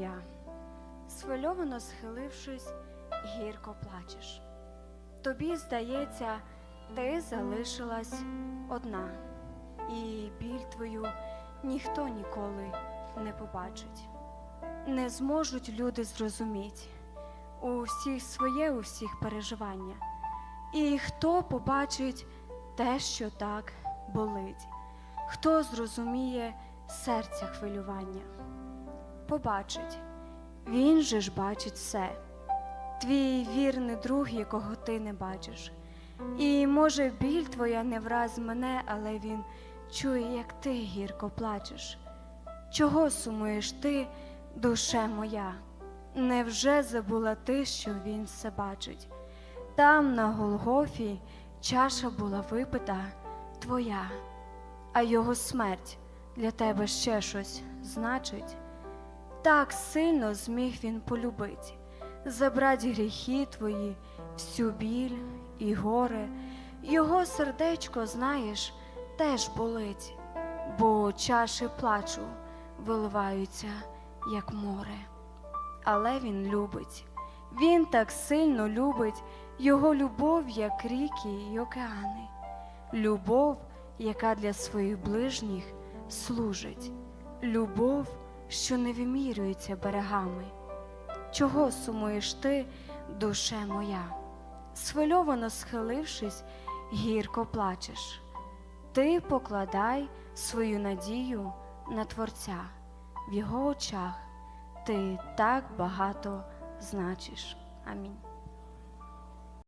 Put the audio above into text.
моя, схвильовано схилившись, гірко плачеш. Тобі здається, ти залишилась одна, і біль твою ніхто ніколи не побачить. Не зможуть люди зрозуміти у всіх своє, у всіх переживання. І хто побачить те, що так болить, хто зрозуміє серця хвилювання, побачить, він же ж бачить все, твій вірний друг, якого ти не бачиш. І може біль твоя не враз мене, але він чує, як ти гірко плачеш. Чого сумуєш ти, душе моя? Невже забула ти, що він все бачить? Там, на Голгофі, чаша була випита твоя, а його смерть для тебе ще щось значить. Так сильно зміг він полюбить, забрать гріхи твої, всю біль і горе. Його сердечко, знаєш, теж болить, бо чаші плачу виливаються, як море. Але він любить, він так сильно любить його любов, як ріки й океани, любов, яка для своїх ближніх служить, любов, що не вимірюється берегами. Чого сумуєш ти, душе моя? Схвильовано схилившись, гірко плачеш. Ти покладай свою надію на Творця, в його очах ти так багато значиш. Амінь.